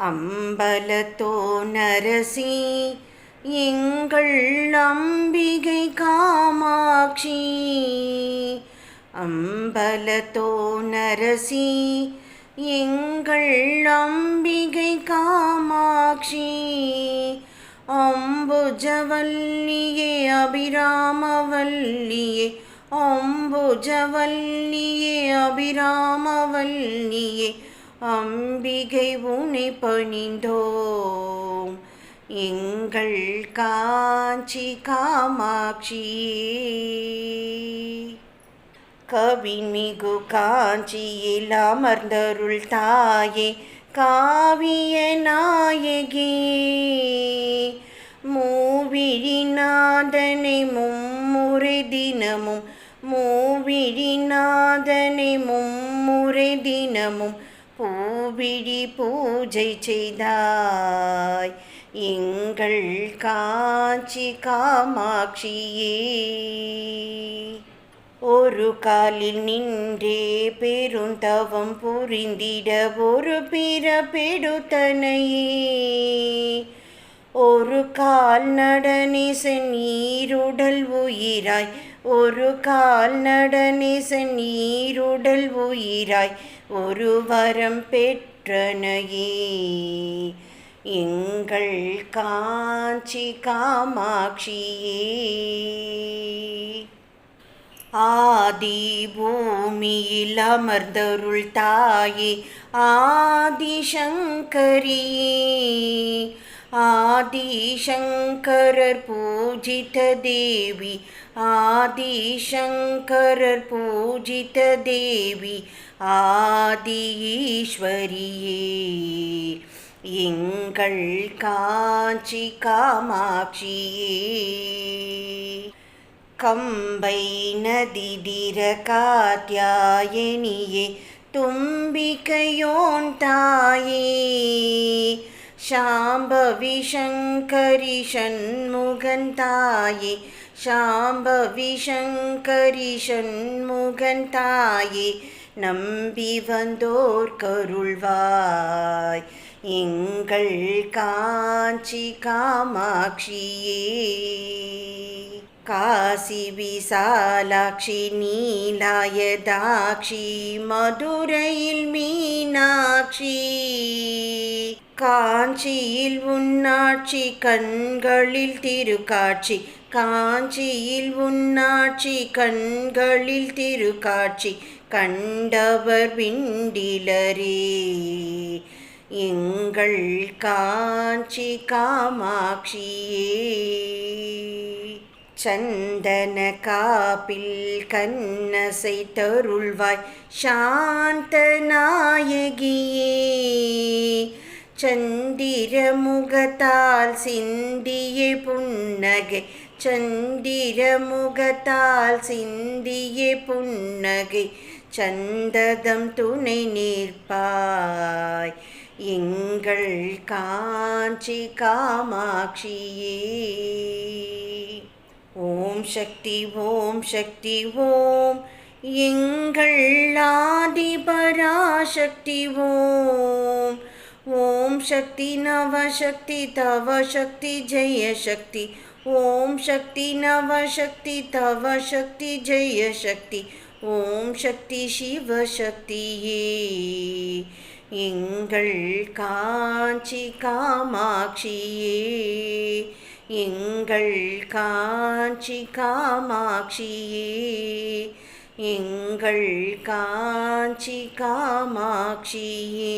அம்பலத்தோ நரசி எங்கள் அம்பிகை காமாட்சி. அம்பலத்தோ நரசி எங்கள் அம்பிகை காமாட்சி. அம்புஜவல்லியே அபிராமவல்லியே அம்புஜவல்லியே அபிராமவல்லியே அம்பிகை உனை பணிந்தோம். எங்கள் காஞ்சி காமாட்சியே கவிமிகு காஞ்சியில் அமர்ந்தருள் தாயே காவிய நாயகே. மூவிழிநாதனை மும்முறை தினமும் மூவிழிநாதனை மும்முறை தினமும் பூவிழி பூஜை செய்தாய். எங்கள் காஞ்சி காமாட்சியே. ஒரு காலில் நின்றே பெருந்தவம் புரிந்திட ஒரு பிறப்பெடுத்தனையே ஒரு கால் நடனிசன் நீருடல் உயிராய் ஒரு கால் நடனிசன் நீருடல் உயிராய் ஒரு வரம் பெற்றனையே. எங்கள் காஞ்சி காமாட்சியே. ஆதி பூமியில் அமர்ந்தருள் தாயே ஆதிசங்கரியே. ஆதிசங்கரர் பூஜித தேவி ஆதிசங்கரர் பூஜித தேவி ஆதியீஸ்வரியே எங்கள் காஞ்சி காமாட்சியே. கம்பை நதிதிர காத்யாயனியே தும்பிக்கையோன் தாயே. ശാംഭവി ശങ്കരി ഷൺമുഖൻ തായേ ശാംഭവി ശങ്കരി ഷൺമുഖൻ തായേ നമ്പി വന്തോർ കരുൾവായ് എങ്കൾ കാഞ്ചി കാമാക്ഷിയേ காசி விசாலாட்சி நீலாயதாட்சி மதுரையில் மீனாட்சி. காஞ்சியில் உன்னாட்சி கண்களில் திருக்காட்சி. காஞ்சியில் உன்னாட்சி கண்களில் திருக்காட்சி. கண்டவர் விண்டிலரே எங்கள் காஞ்சி காமாட்சியே. சந்தன காப்பில் கண்ணசை தருள்வாய் சாந்த நாயகியே சந்திர முகத்தால் சிந்திய புன்னகை சந்திர முகத்தால் சிந்திய புன்னகை சந்ததம் துணை நிற்பாய். எங்கள் காஞ்சி காமாட்சியே. ஓம் சக்தி ஓம் சக்தி ஓம் எங்கள் ஆதிபராசக்தி ஓம் ஓம் சக்தி நவசக்தி தவ சக்தி ஜெய சக்தி ஓம் சக்தி நவசக்தி தவ சக்தி ஜெய சக்தி ஓம் சக்தி சிவசக்தியே எங்கள் காஞ்சி காமாட்சியே எங்கள் காஞ்சி காமாட்சியே எங்கள் காஞ்சி காமாட்சியே.